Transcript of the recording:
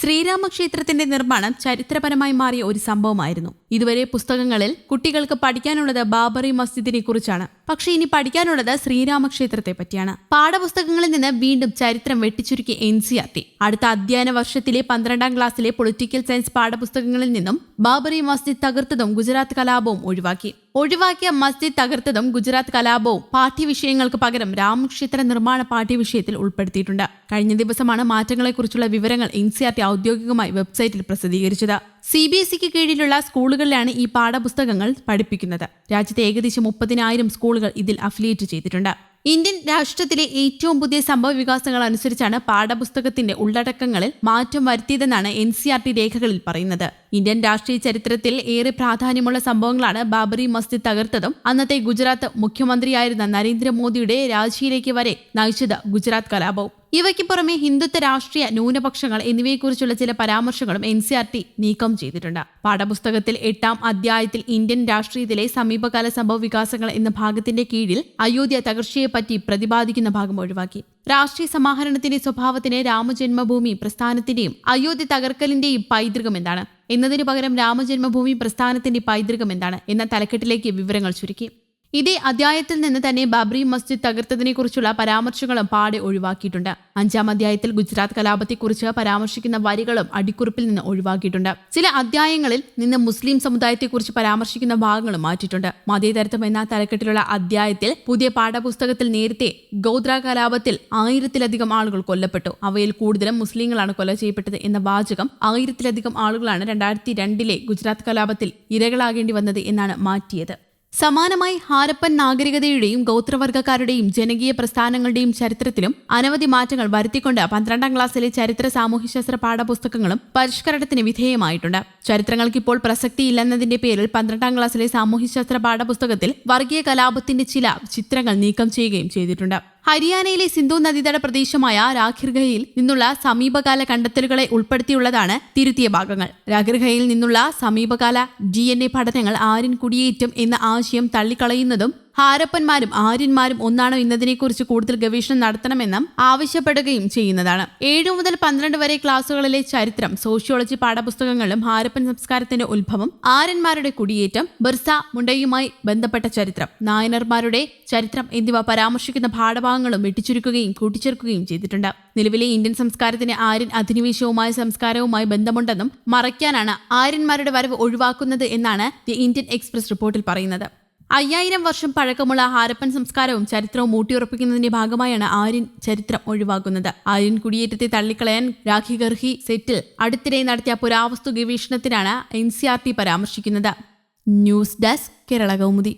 ശ്രീരാമക്ഷേത്രത്തിന്റെ നിർമ്മാണം ചരിത്രപരമായി മാറിയ ഒരു സംഭവമായിരുന്നു. ഇതുവരെ പുസ്തകങ്ങളിൽ കുട്ടികൾക്ക് പഠിക്കാനുള്ളത് ബാബറി മസ്ജിദിനെ കുറിച്ചാണ്. പക്ഷേ ഇനി പഠിക്കാനുള്ളത് ശ്രീരാമക്ഷേത്രത്തെ പറ്റിയാണ്. പാഠപുസ്തകങ്ങളിൽ നിന്ന് വീണ്ടും ചരിത്രം വെട്ടിച്ചുരുക്കി എൻ സി ആർ ടി. അടുത്ത അധ്യയന വർഷത്തിലെ പന്ത്രണ്ടാം ക്ലാസ്സിലെ പൊളിറ്റിക്കൽ സയൻസ് പാഠപുസ്തകങ്ങളിൽ നിന്നും ബാബറി മസ്ജിദ് തകർത്തതും ഗുജറാത്ത് കലാപവും ഒഴിവാക്കി. ഒഴിവാക്കിയ മസ്ജിദ് തകർത്തതും ഗുജറാത്ത് കലാപവും പാഠ്യവിഷയങ്ങൾക്ക് പകരം രാമക്ഷേത്ര നിർമ്മാണ പാഠ്യവിഷയത്തിൽ ഉൾപ്പെടുത്തിയിട്ടുണ്ട്. കഴിഞ്ഞ ദിവസമാണ് മാറ്റങ്ങളെക്കുറിച്ചുള്ള വിവരങ്ങൾ എൻ സി ആർ ടി ഔദ്യോഗികമായി വെബ്സൈറ്റിൽ പ്രസിദ്ധീകരിച്ചത്. സി ബി എസ് ഇക്ക് കീഴിലുള്ള സ്കൂളുകളിലാണ് ഈ പാഠപുസ്തകങ്ങൾ പഠിപ്പിക്കുന്നത്. രാജ്യത്തെ ഏകദേശം മുപ്പതിനായിരം സ്കൂളുകൾ ഇതിൽ അഫിലിയേറ്റ് ചെയ്തിട്ടുണ്ട്. ഇന്ത്യൻ രാഷ്ട്രത്തിലെ ഏറ്റവും പുതിയ സംഭവ വികാസങ്ങൾ അനുസരിച്ചാണ് പാഠപുസ്തകത്തിന്റെ ഉള്ളടക്കങ്ങളിൽ മാറ്റം വരുത്തിയതെന്നാണ് എൻ സി ആർ ടി രേഖകളിൽ പറയുന്നത്. ഇന്ത്യൻ രാഷ്ട്രീയ ചരിത്രത്തിൽ ഏറെ പ്രാധാന്യമുള്ള സംഭവങ്ങളാണ് ബാബറി മസ്ജിദ് തകർത്തതും അന്നത്തെ ഗുജറാത്ത് മുഖ്യമന്ത്രിയായിരുന്ന നരേന്ദ്രമോദിയുടെ രാജിയിലേക്ക് വരെ നയിച്ചത് ഗുജറാത്ത് കലാപവും. ഇവയ്ക്ക് പുറമെ ഹിന്ദുത്വ രാഷ്ട്രീയ ന്യൂനപക്ഷങ്ങൾ എന്നിവയെക്കുറിച്ചുള്ള ചില പരാമർശങ്ങളും എൻ സി ആർ ടി നീക്കം ചെയ്തിട്ടുണ്ട്. പാഠപുസ്തകത്തിൽ എട്ടാം അധ്യായത്തിൽ ഇന്ത്യൻ രാഷ്ട്രീയത്തിലെ സമീപകാല സംഭവ വികാസങ്ങൾ എന്ന ഭാഗത്തിന്റെ കീഴിൽ അയോധ്യ തകർച്ചയെപ്പറ്റി പ്രതിപാദിക്കുന്ന ഭാഗം ഒഴിവാക്കി. രാഷ്ട്രീയ സമാഹരണത്തിന്റെ സ്വഭാവത്തിന് രാമജന്മഭൂമി പ്രസ്ഥാനത്തിന്റെയും അയോധ്യ തകർക്കലിന്റെയും പൈതൃകം എന്താണ്? എന്നതിനു പകരം രാമജന്മഭൂമി പ്രസ്ഥാനത്തിന്റെ പൈതൃകം എന്താണ്? എന്ന തലക്കെട്ടിലേക്ക് വിവരങ്ങൾ ചുരുക്കി. ഇതേ അധ്യായത്തിൽ നിന്ന് തന്നെ ബാബറി മസ്ജിദ് തകർത്തതിനെക്കുറിച്ചുള്ള പരാമർശങ്ങളും പാടെ ഒഴിവാക്കിയിട്ടുണ്ട്. അഞ്ചാം അധ്യായത്തിൽ ഗുജറാത്ത് കലാപത്തെക്കുറിച്ച് പരാമർശിക്കുന്ന വരികളും അടിക്കുറിപ്പിൽ നിന്ന് ഒഴിവാക്കിയിട്ടുണ്ട്. ചില അധ്യായങ്ങളിൽ നിന്ന് മുസ്ലിം സമുദായത്തെക്കുറിച്ച് പരാമർശിക്കുന്ന ഭാഗങ്ങളും മാറ്റിയിട്ടുണ്ട്. മതേതരത്വം എന്ന തലക്കെട്ടിലുള്ള അധ്യായത്തിൽ പുതിയ പാഠപുസ്തകത്തിൽ നേരത്തെ ഗോദ്ര കലാപത്തിൽ ആയിരത്തിലധികം ആളുകൾ കൊല്ലപ്പെട്ടു. അവയിൽ കൂടുതലും മുസ്ലിങ്ങളാണ് കൊല ചെയ്യപ്പെട്ടത് എന്ന വാചകം ആയിരത്തിലധികം ആളുകളാണ് രണ്ടായിരത്തി രണ്ടിലെ ഗുജറാത്ത് കലാപത്തിൽ ഇരകളാകേണ്ടി വന്നത് എന്നാണ് മാറ്റിയത്. സമാനമായി ഹാരപ്പൻ നാഗരികതയുടെയും ഗോത്രവർഗക്കാരുടെയും ജനകീയ പ്രസ്ഥാനങ്ങളുടെയും ചരിത്രത്തിലും അനവധി മാറ്റങ്ങൾ വരുത്തിക്കൊണ്ട് പന്ത്രണ്ടാം ക്ലാസ്സിലെ ചരിത്ര സാമൂഹ്യശാസ്ത്ര പാഠപുസ്തകങ്ങളും പരിഷ്കരണത്തിന് വിധേയമായിട്ടുണ്ട്. ചരിത്രങ്ങൾക്കിപ്പോൾ പ്രസക്തിയില്ലെന്നതിന്റെ പേരിൽ പന്ത്രണ്ടാം ക്ലാസ്സിലെ സാമൂഹ്യശാസ്ത്ര പാഠപുസ്തകത്തിൽ വർഗീയ കലാപത്തിന്റെ ചില ചിത്രങ്ങൾ നീക്കം ചെയ്യുകയും ചെയ്തിട്ടുണ്ട്. ഹരിയാനയിലെ സിന്ധു നദീതട പ്രദേശമായ രാഖിർഗയിൽ നിന്നുള്ള സമീപകാല കണ്ടെത്തലുകളെ ഉൾപ്പെടുത്തിയുള്ളതാണ് തിരുത്തിയ ഭാഗങ്ങൾ. രാഖിർഗയിൽ നിന്നുള്ള സമീപകാല ഡി പഠനങ്ങൾ ആര്യൻ കുടിയേറ്റം എന്ന ആശയം തള്ളിക്കളയുന്നതും ഹാരപ്പന്മാരും ആര്യന്മാരും ഒന്നാണോ എന്നതിനെക്കുറിച്ച് കൂടുതൽ ഗവേഷണം നടത്തണമെന്നും ആവശ്യപ്പെടുകയും ചെയ്യുന്നതാണ്. ഏഴു മുതൽ പന്ത്രണ്ട് വരെ ക്ലാസുകളിലെ ചരിത്രം സോഷ്യോളജി പാഠപുസ്തകങ്ങളിലും ഹാരപ്പൻ സംസ്കാരത്തിന്റെ ഉത്ഭവം ആര്യന്മാരുടെ കുടിയേറ്റം ബിർസ മുണ്ടയുമായി ബന്ധപ്പെട്ട ചരിത്രം നായനർമാരുടെ ചരിത്രം എന്നിവ പരാമർശിക്കുന്ന പാഠഭാഗങ്ങളും വെട്ടിച്ചുരുക്കുകയും കൂട്ടിച്ചേർക്കുകയും ചെയ്തിട്ടുണ്ട്. നിലവിലെ ഇന്ത്യൻ സംസ്കാരത്തിന് ആര്യൻ അധിനിവേശവുമായ സംസ്കാരവുമായി ബന്ധമുണ്ടെന്നും മറയ്ക്കാനാണ് ആര്യന്മാരുടെ വരവ് ഒഴിവാക്കുന്നത് എന്നാണ് ദി ഇന്ത്യൻ എക്സ്പ്രസ് റിപ്പോർട്ടിൽ പറയുന്നത്. അയ്യായിരം വർഷം പഴക്കമുള്ള ഹാരപ്പൻ സംസ്കാരവും ചരിത്രവും ഊട്ടിയുറപ്പിക്കുന്നതിന്റെ ഭാഗമായാണ് ആര്യൻ ചരിത്രം ഒഴിവാക്കുന്നത്. ആര്യൻ കുടിയേറ്റത്തെ തള്ളിക്കളയാൻ രാഖി ഗർഹി സെറ്റിൽ അടുത്തിടെ നടത്തിയ പുരാവസ്തു ഗവേഷണത്തിനാണ് എൻ സി ആർ ടി പരാമർശിക്കുന്നത്. News desk Kerala Kaumudi.